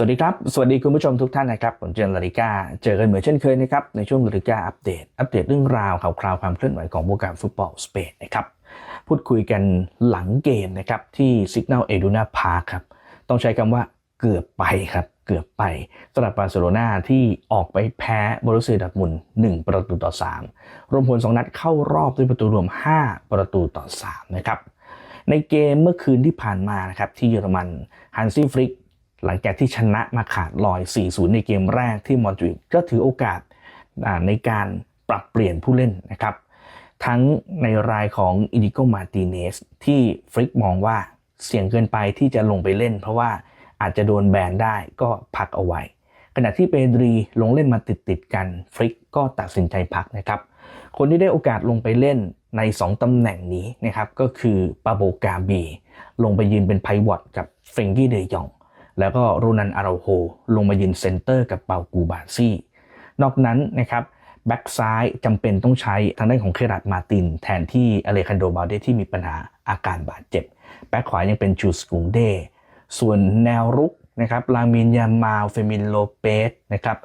สวัสดีครับ สวัสดีคุณผู้ชมทุกท่านนะครับ ผมเจนลาริก้าเจอกันเหมือนเช่นเคยนะครับ ในช่วงลาริก้าอัปเดต อัปเดตเรื่องราวข่าวคราวความเคลื่อนไหวของวงการฟุตบอลสเปนนะครับ พูดคุยกันหลังเกมนะครับ ที่ซิก n น l เอดูนาพาครับ ต้องใช้คำว่าเกือบไปครับ เกือบไปสำหรับบาร์เซโลนาที่ออกไปแพ้บรูเซียดอร์ทมุน1 ประตูต่อ 3 รวมผล 2 นัดเข้ารอบด้วยประตูรวม 5 ประตูต่อ 3 นะครับ ในเกมเมื่อคืนที่ผ่านมานะครับที่เยอรมันฮันซี่ฟริก หลังจากที่ชนะมาขาดลอย 4-0 ในเกมแรกที่มอนทริดก็ถือโอกาสในการปรับเปลี่ยนผู้เล่นนะครับ ทั้งในรายของอินิโกมาติเนสที่ฟริกมองว่าเสี่ยงเกินไปที่จะลงไปเล่น เพราะว่าอาจจะโดนแบนได้ก็พักเอาไว้ ขณะที่เปดรีลงเล่นมาติดติดกันฟริกก็ตัดสินใจพักนะครับ คนที่ได้โอกาสลงไปเล่นใน 2 ตำแหน่งนี้นะครับก็คือปาโบกาบี ลงไปยืนเป็นไพวอตกับเฟรงกี้เดยอง แล้วก็โรนันอาราโฮลงมายืนเซนเตอร์กับเปากูบาซี่ นอกนั้นนะครับแบ็กซ้ายจำเป็นต้องใช้ทางด้านของเคราดมาติน แทนที่อเลคันโดบาเดที่มีปัญหาอาการบาดเจ็บ แบ็กขวายังเป็นจูสกุงเดส่วนแนวรุกนะครับลามินยามาลเฟมินโลเปสนะครับ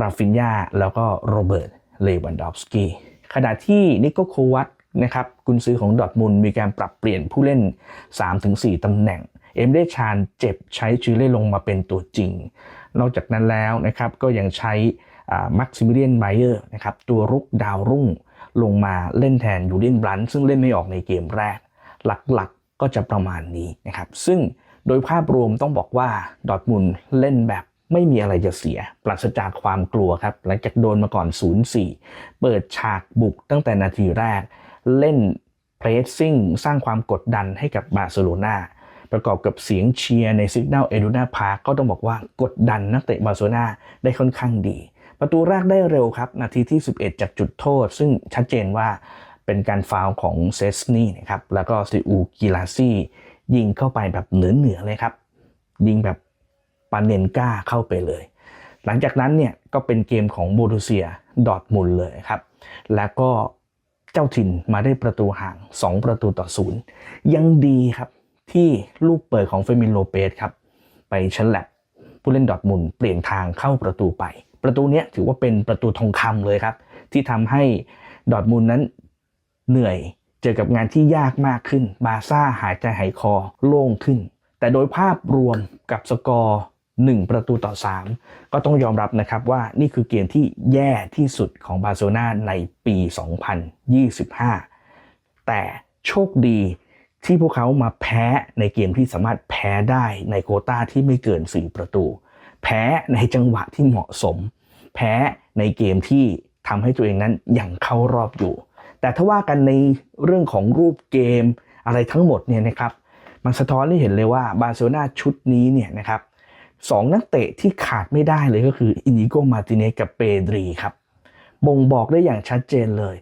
ราฟินยาแล้วก็โรเบิร์ตเลวันดอฟสกี้ขณะที่นิโคโควัตนะครับกุนซือของดอทมุนด์มีการปรับเปลี่ยนผู้เล่น 3-4 ตำแหน่ง เอ็มเดชานเจ็บใช้ชื่อเล่ลงมาเป็นตัวจริง นอกจากนั้นแล้วนะครับก็ยังใช้มักซิมิเลียนไบเออร์นะครับตัวรุกดาวรุ่งลงมาเล่นแทนยูเลียนบลันท์ซึ่งเล่นไม่ออกในเกมแรก หลักๆก็จะประมาณนี้นะครับซึ่งโดยภาพรวมต้องบอกว่าดอทมุนเล่นแบบไม่มีอะไรจะเสีย ปราศจากความกลัวครับ หลังจากโดนมาก่อน 0-4 เปิดฉากบุกตั้งแต่นาทีแรก เล่นเพรสซิ่งสร้างความกดดันให้กับบาร์เซโลนา ประกอบกับเสียงเชียร์ในซิก n น l เอดูนาพาร์ก็ต้องบอกว่ากดดันนักเตะบาร์เซโลนาได้ค่อนข้างดี ประตูแรกได้เร็วครับ นาทีที่ 11 จากจุดโทษ ซึ่งชัดเจนว่าเป็นการฟาวของเซสนี่นะครับแล้วก็ซิอูกิลาซี่ยิงเข้าไปแบบเหนือเหนือเลยครับ ยิงแบบปาเนนก้าเข้าไปเลย หลังจากนั้นเนี่ยก็เป็นเกมของโบรูเซียดอทมุนเลยครับ แล้วก็เจ้าถิ่นมาได้ประตูห่าง 2 ประตูต่อศูนย์ยังดีครับ ที่ลูกเปิดของเฟมินโลเปสครับ ไปฉลับผู้เล่นดอทมุนเปลี่ยนทางเข้าประตูไป ประตูนี้ถือว่าเป็นประตูทองคำเลยครับ ที่ทำให้ดอทมุนนั้นเหนื่อยเจอกับงานที่ยากมากขึ้น บาซ่าหายใจหายคอโล่งขึ้น แต่โดยภาพรวมกับสกอร์ 1 ประตูต่อ 3 ก็ต้องยอมรับนะครับว่านี่คือเกมที่แย่ที่สุดของบาร์เซโลนาในปี 2025 แต่โชคดี ที่พวกเขามาแพ้ในเกมที่สามารถแพ้ได้ในโคต้าที่ไม่เกิน 4 ประตู แพ้ในจังหวะที่เหมาะสม แพ้ในเกมที่ทำให้ตัวเองนั้นยังเข้ารอบอยู่ แต่ถ้าว่ากันในเรื่องของรูปเกมอะไรทั้งหมดเนี่ยนะครับมันสะท้อนให้เห็นเลยว่าบาร์เซโลนาชุดนี้เนี่ยนะครับสองนักเตะที่ขาดไม่ได้เลยก็คืออินิโกมาติเนสกับเปดรีครับบ่งบอกได้อย่างชัดเจนเลย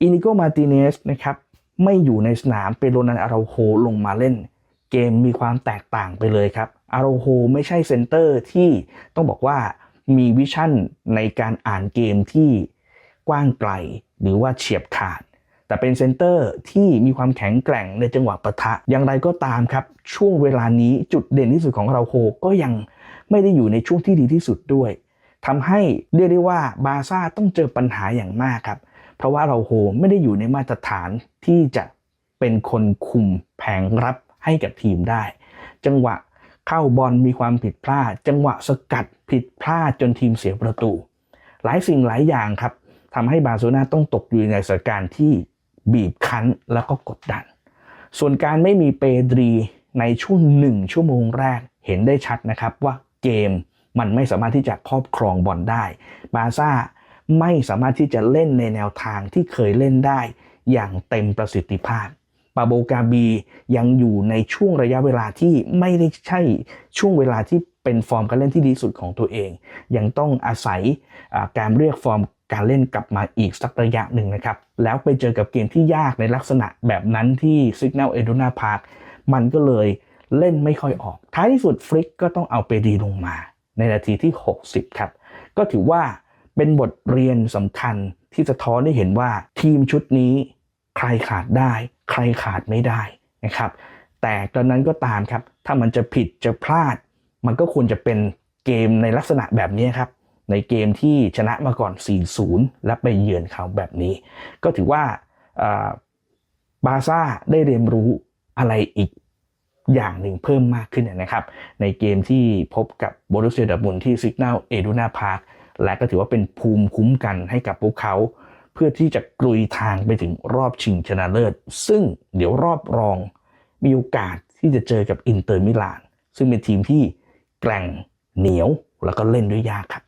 อินิโกมาติเนสนะครับ ไม่อยู่ในสนามเปโรนันอาราโฮลงมาเล่น เกมมีความแตกต่างไปเลยครับอาราโฮไม่ใช่เซนเตอร์ที่ต้องบอกว่ามีวิชั่นในการอ่านเกมที่กว้างไกลหรือว่าเฉียบขาด แต่เป็นเซนเตอร์ที่มีความแข็งแกร่งในจังหวะปะทะ อย่างไรก็ตามครับ ช่วงเวลานี้จุดเด่นที่สุดของเราโฮก็ยังไม่ได้อยู่ในช่วงที่ดีที่สุดด้วยทำให้เรียกได้ว่าบาซ่าต้องเจอปัญหาอย่างมากครับ เพราะว่าเราโฮไม่ได้อยู่ในมาตรฐานที่จะเป็นคนคุมแผงรับให้กับทีมได้ จังหวะเข้าบอลมีความผิดพลาด จังหวะสกัดผิดพลาดจนทีมเสียประตู หลายสิ่งหลายอย่างครับทำให้บาร์เซโลนาต้องตกอยู่ในสถานการณ์ที่บีบคั้นแล้วก็กดดัน ส่วนการไม่มีเปดรีในช่วงหนึ่งชั่วโมงแรกเห็นได้ชัดนะครับว่าเกมมันไม่สามารถที่จะครอบครองบอลได้ บาร์ซ่า ไม่สามารถที่จะเล่นในแนวทางที่เคยเล่นได้อย่างเต็มประสิทธิภาพปาโบกาบียังอยู่ในช่วงระยะเวลาที่ไม่ได้ใช่ช่วงเวลาที่เป็นฟอร์มการเล่นที่ดีสุดของตัวเอง ยังต้องอาศัยการเรียกฟอร์มการเล่นกลับมาอีกสักระยะหนึ่งนะครับ แล้วไปเจอกับเกมที่ยากในลักษณะแบบนั้นที่ Signal Iduna Park มันก็เลยเล่นไม่ค่อยออก ท้ายที่สุดฟลิกก็ต้องเอาเปดีลงมา ในนาทีที่ 60 ครับ ก็ถือว่า เป็นบทเรียนสำคัญที่สะท้อนให้เห็นว่าทีมชุดนี้ ใครขาดได้ ใครขาดไม่ได้นะครับ แต่ตอนนั้นก็ตามครับ ถ้ามันจะผิดจะพลาด มันก็ควรจะเป็นเกมในลักษณะแบบนี้ครับ ในเกมที่ชนะมาก่อน 4-0 และไปเยือนเขาแบบนี้ ก็ถือว่าบาร์ซ่าได้เรียนรู้อะไรอีกอย่างหนึ่งเพิ่มมากขึ้นนะครับ ในเกมที่พบกับโบรุสเซียดอร์บุนที่ซิกนลเอดูนาพาร์ค และก็ถือว่าเป็นภูมิคุ้มกันให้กับพวกเขา เพื่อที่จะกลุยทางไปถึงรอบชิงชนะเลิศ ซึ่งเดี๋ยวรอบรองมีโอกาสที่จะเจอกับอินเตอร์มิลาน ซึ่งเป็นทีมที่แกร่งเหนียวแล้วก็เล่นด้วยยากครับ